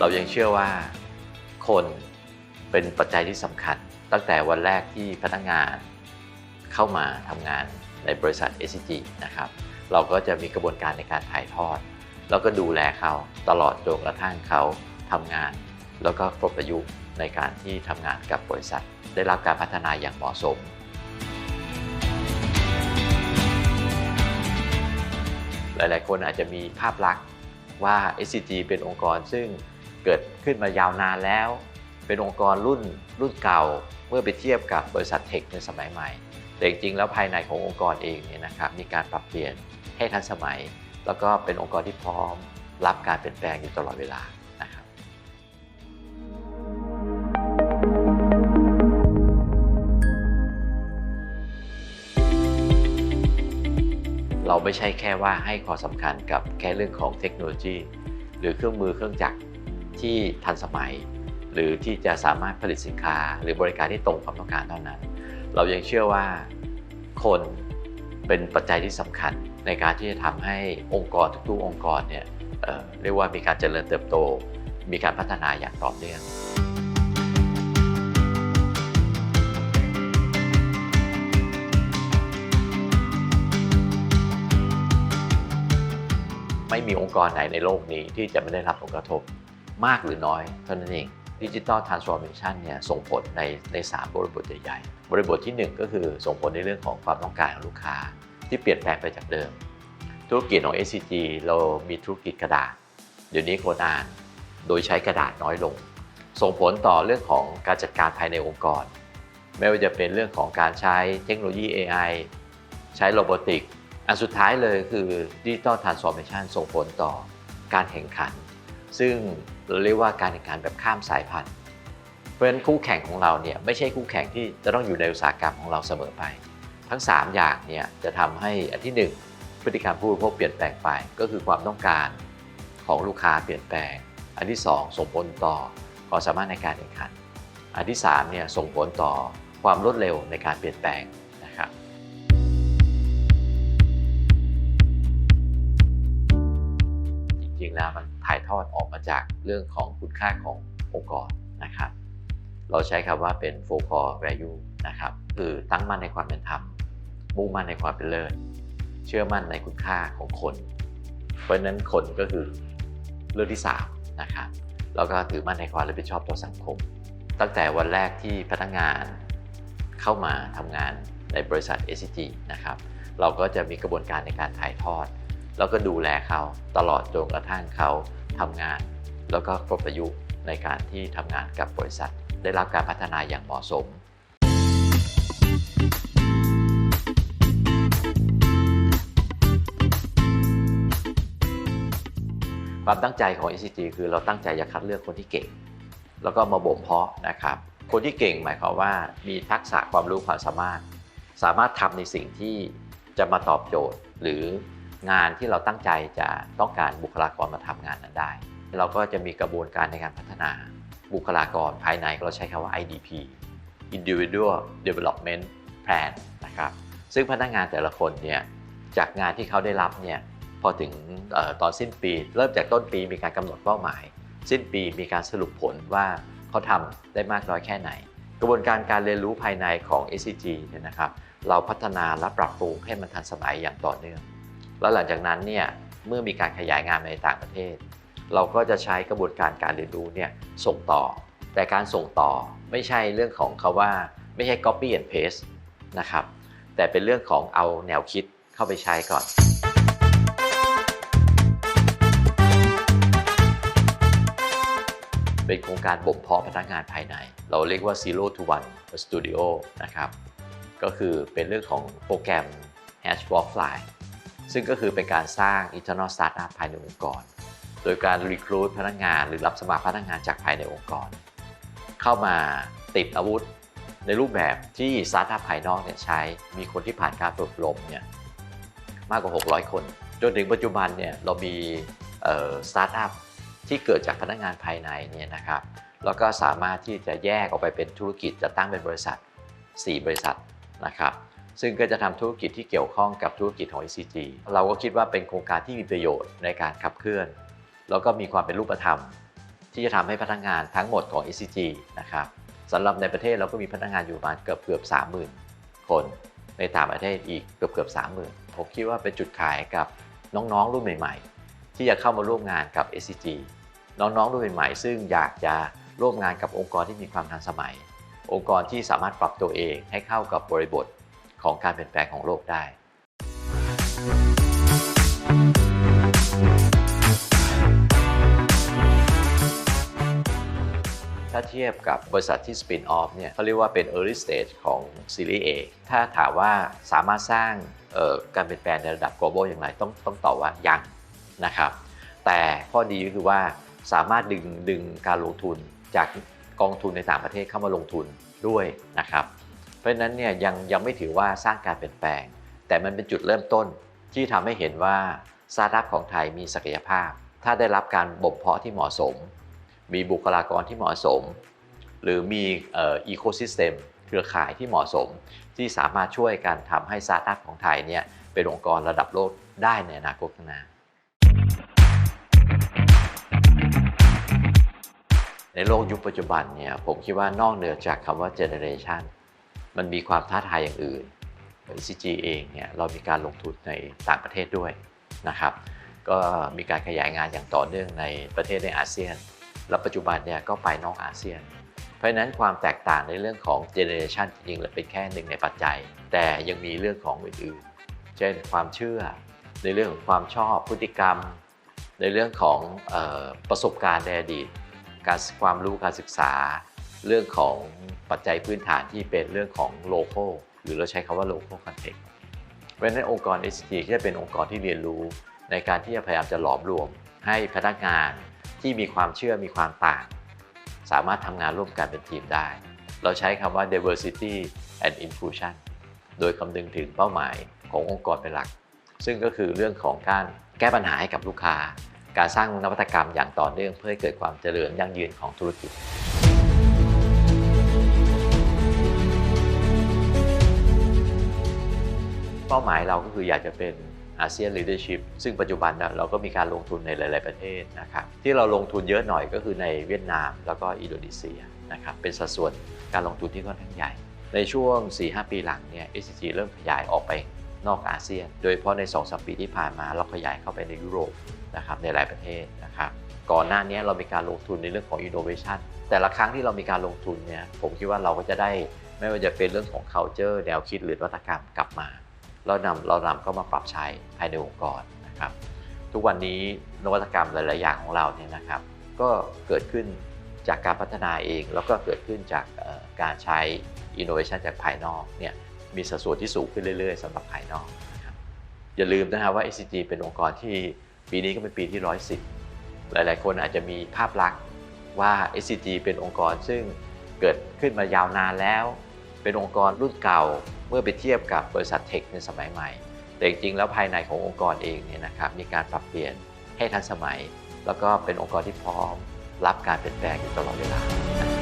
เรายังเชื่อว่าคนเป็นปัจจัยที่สำคัญ ตั้งแต่วันแรกที่พนักงานเข้ามาทำงานในบริษัท SCG นะครับ เราก็จะมีกระบวนการในการถ่ายทอด แล้วก็ดูแลเขาตลอดจนกระทั่งเขาทำงาน แล้วก็ครบอายุในการที่ทำงานกับบริษัท ได้รับการพัฒนาอย่างเหมาะสมหลาย ๆ คนอาจจะมีภาพลักษณ์ว่า SCG เป็นองค์กรซึ่ง เกิดขึ้นมายาวนานแล้ว เป็นองค์กรรุ่นรุ่นเก่าเมื่อไปเทียบกับบริษัทเทคในสมัยใหม่ แต่จริงๆแล้วภายในขององค์กรเองเนี่ยนะครับมีการปรับเปลี่ยนให้ทันสมัย แล้วก็เป็นองค์กรที่พร้อม รับการเปลี่ยนแปลงอยู่ตลอดเวลานะครับเราไม่ใช่แค่ว่าให้ความสำคัญกับแค่เรื่องของเทคโนโลยี หรือเครื่องมือเครื่องจักร ที่ทันสมัย หรือที่จะสามารถผลิตสินค้า หรือบริการที่ตรงความต้องการเท่านั้น เรายังเชื่อว่าคนเป็นปัจจัยที่สำคัญในการที่จะทำให้องค์กรทุกๆองค์กรเนี่ยเเรียกว่ามีการเจริญเติบโต มีการพัฒนาอย่างต่อเนื่องไม่มีองค์กรไหนในโลกนี้ที่จะไม่ได้รับผลกระทบ มากหรือน้อยเท่านั้นเองดิจิ t a ลทรานส์ฟอร์เมชันเนี่ยส่งผลในในสามบริบทใหญ่ๆ บริบทที่ 1 ก็คือส่งผลในเรื่องของความต้องการของลูกค้า ที่เปลี่ยนแปลงไปจากเดิม ธุรกิจของ SCG เรามีธุรกิจกระดาษ เดี๋ยวนี้คนอ่านโดยใช้กระดาษน้อยลง ส่งผลต่อเรื่องของการจัดการภายในองค์กร ไม่ว่าจะเป็นเรื่องของการใช้เทคโนโลยี AI ใช้โรบอติกอันสุดท้ายเลยคือดิจิ t a ลทรานส์ฟอร์เมชันส่งผลต่อการแข่งขัน ซึ่ง เราเรียกว่าการแข่งขันแบบข้ามสายพันธุ์ เพราะฉะนั้นคู่แข่งของเราเนี่ยไม่ใช่คู่แข่งที่จะต้องอยู่ในอุตสาหกรรมของเราเสมอไป ทั้ง 3 อย่างเนี่ยจะทำให้อันที่ 1 พฤติกรรมผู้บริโภคเปลี่ยนแปลงไป ก็คือความต้องการของลูกค้าเปลี่ยนแปลง อันที่ 2 ส่งผลต่อความสามารถในการแข่งขัน อันที่3เนี่ยส่งผลต่อความรวดเร็วในการเปลี่ยนแปลง ริงๆแล้วมันถ่ายทอดออกมาจากเรื่องของคุณค่าขององค์กรนะครับ เราใช้คำว่าเป็น four core value นะครับ คือตั้งมั่นในความเป็นธรรม มุ่งมั่นในความเป็นเลิศ เชื่อมั่นในคุณค่าของคน เพราะฉะนั้นคนก็คือเรื่องที่3นะครับแล้วก็ถือมั่นในความรับผิดชอบต่อสังคม ตั้งแต่วันแรกที่พนักงานเข้ามาทำงานในบริษัท SCG นะครับ เราก็จะมีกระบวนการในการถ่ายทอด แล้วก็ดูแลเขาตลอดจนกระทั่งเขาทำงาน แล้วก็ครบอายุในการที่ทำงานกับบริษัท ได้รับการพัฒนาอย่างเหมาะสมความตั้งใจของ ECG คือเราตั้งใจจะคัดเลือกคนที่เก่ง แล้วก็มาบ่มเพาะนะครับ คนที่เก่งหมายความว่ามีทักษะความรู้ความสามารถ สามารถทำในสิ่งที่จะมาตอบโจทย์ หรือ งานที่เราตั้งใจจะต้องการบุคลากรมาทำงานนั้นได้ เราก็จะมีกระบวนการในการพัฒนาบุคลากรภายในเราใช้คำว่า IDP Individual Development Plan นะครับซึ่งพนักงานแต่ละคนเนี่ยจากงานที่เขาได้รับเนี่ยพอถึงออตอนสิ้นปี เริ่มจากต้นปีมีการกำหนดเป้าหมาย สิ้นปีมีการสรุปผลว่าเขาทำได้มากน้อยแค่ไหน กระบวนการการเรียนรู้ภายในของ SCG เนี่ยนะครับ เราพัฒนาและปรับปรุงให้มันทันสมัยอย่างต่อเนื่อง แล้วหลังจากนั้นเนี่ยเมื่อมีการขยายงานในต่างประเทศ เราก็จะใช้กระบวนการการเรียนรู้เนี่ยส่งต่อ แต่การส่งต่อไม่ใช่เรื่องของเขาว่าไม่ใช่ copy and paste นะครับแต่เป็นเรื่องของเอาแนวคิดเข้าไปใช้ก่อนเป็นโครงการบ่มเพาะพนักงานภายใน เราเรียกว่า zero to one studio นะครับ ก็คือเป็นเรื่องของโปรแกรม Hash Walk Fly ซึ่งก็คือเป็นการสร้าง internal startup ภายในองค์กร โดยการ recruit พนักงานหรือรับสมัครพนักงานจากภายในองค์กร เข้ามาติดอาวุธในรูปแบบที่สตาร์ทอัพภายนอกเนี่ยใช้มีคนที่ผ่านการฝึกอบรมเนี่ยมากกว่า 600 คน จนถึงปัจจุบันเนี่ยเรามีสตาร์ทอัพที่เกิดจากพนักงานภายในเนี่ยนะครับแล้วก็สามารถที่จะแยกออกไปเป็นธุรกิจจะตั้งเป็นบริษัท 4 บริษัทนะครับ ซึ่งก็จะทำธุรกิจที่เกี่ยวข้องกับธุรกิจของ ECG เราก็คิดว่าเป็นโครงการที่มีประโยชน์ในการขับเคลื่อน แล้วก็มีความเป็นรูปธรรม ที่จะทำให้พนักงานทั้งหมดของ SCG นะครับสำหรับในประเทศเราก็มีพนักงานอยู่ประมาณเกือบเกือบ30,000 คน ในต่างประเทศอีกเกือบเกือบ30,000 ผมคิดว่าเป็นจุดขายกับน้องๆรุ่นใหม่ ๆ ที่จะเข้ามาร่วมงานกับ SCG น้องๆรุ่นใหม่ๆซึ่งอยากจะร่วมงานกับองค์กรที่มีความทันสมัย องค์กรที่สามารถปรับตัวเองให้เข้ากับบริบท ของการเปลี่ยนแปลงของโลกได้ ถ้าเทียบกับบริษัทที่สปินออฟเนี่ยเขาเรียกว่าเป็น early stage ของซีรีส์ A ถ้าถามว่าสามารถสร้างออการเปลี่ยนแปลงในระดับ global อย่างไรต้องต้องตอบว่ายังนะครับ แต่ข้อดีก็คือว่าสามารถดึงดึงการลงทุนจากกองทุนในต่างประเทศเข้ามาลงทุนด้วยนะครับ ราะฉะนั้นเนี่ยยังยังไม่ถือว่าสร้างการเปลี่ยนแปลง แต่มันเป็นจุดเริ่มต้นที่ทำให้เห็นว่าสตาร์ทอัพของไทยมีศักยภาพ ถ้าได้รับการบ่มเพาะที่เหมาะสม มีบุคลากรที่เหมาะสม หรือมีเอีโคซิสเต็มเครือข่ายที่เหมาะสม ที่สามารถช่วยกันทำให้สตาร์ทอัพของไทยเนี่ยเป็นองค์กรระดับโลกได้ในอนาคตข้างหน้าในโลกยุคปัจจุบันเนี่ยผมคิดว่านอกเหนือจากคำว่า generation มันมีความท้าทายอย่างอื่น CG เองเนี่ยเรามีการลงทุนในต่างประเทศด้วยนะครับ ก็มีการขยายงานอย่างต่อเนื่องในประเทศในอาเซียน และปัจจุบันเนี่ยก็ไปนอกอาเซียน เพราะฉะนั้นความแตกต่างในเรื่องของ generation จริงๆแล้วเป็นแค่หนึ่งในปัจจัย แต่ยังมีเรื่องของอื่นๆ เช่นความเชื่อ ในเรื่องของความชอบพฤติกรรม ในเรื่องของออประสบการณ์ในอดีต การความรู้การศึกษา เรื่องของปัจจัยพื้นฐานที่เป็นเรื่องของ local หรือเราใช้คำว่า local context เพราะฉะนั้นองค์กร SCG ก็จะเป็นองค์กรที่เรียนรู้ ในการที่จะพยายามจะหลอมรวม ให้พนักงานที่มีความเชื่อมีความต่าง สามารถทำงานร่วมกันเป็นทีมได้ เราใช้คำว่า diversity and inclusion โดยคำนึงถึงเป้าหมายขององค์กรเป็นหลัก ซึ่งก็คือเรื่องของการแก้ปัญหาให้กับลูกค้า การสร้างนวัตกรรมอย่างต่อเนื่องเพื่อให้เกิดความเจริญยั่งยืนของธุรกิจ เป้าหมายเราก็คืออยากจะเป็นอาเซียน leadership ซึ่งปัจจุบันเราก็มีการลงทุนในหลาย ๆประเทศนะครับที่เราลงทุนเยอะหน่อยก็คือในเวียดนามแล้วก็อินโดนีเซียนะครับเป็นสัดส่วนการลงทุนที่ค่อนข้างใหญ่ ในช่วง 4-5 ปีหลังเนี่ย SCG เริ่มขยายออกไปนอกอาเซียน โดยเฉพาะใน 2-3 ปีที่ผ่านมาเราขยายเข้าไปในยุโรปนะครับในหลายประเทศนะครับก่อนหน้านี้เรามีการลงทุนในเรื่องของ innovation แต่ละครั้งที่เรามีการลงทุนเนี่ยผมคิดว่าเราก็จะได้ไม่ว่าจะเป็นเรื่องของ culture แนวคิดหรือนวัตกรรมกลับมา เรานำเรานำเข้ามาปรับใช้ภายในองค์กรนะครับ ทุกวันนี้นวัตกรรมหลาย ๆ อย่างของเราเนี่ยนะครับ ก็เกิดขึ้นจากการพัฒนาเอง แล้วก็เกิดขึ้นจากการใช้ innovation จากภายนอกเนี่ยมีสัดส่วนที่สูงขึ้นเรื่อย ๆสำหรับภายนอกนะครับอย่าลืมนะครับว่า SCG เป็นองค์กรที่ปีนี้ก็เป็นปีที่ 110 หลาย ๆ คนอาจจะมีภาพลักษณ์ว่า SCG เป็นองค์กรซึ่งเกิดขึ้นมายาวนานแล้ว เป็นองค์กรรุ่นเก่า เมื่อไปเทียบกับบริษัทเทคในสมัยใหม่ แต่จริงๆแล้วภายในขององค์กรเองเนี่ยนะครับมีการปรับเปลี่ยนให้ทันสมัย แล้วก็เป็นองค์กรที่พร้อม รับการเปลี่ยนแปลงอยู่ตลอดเวลานะ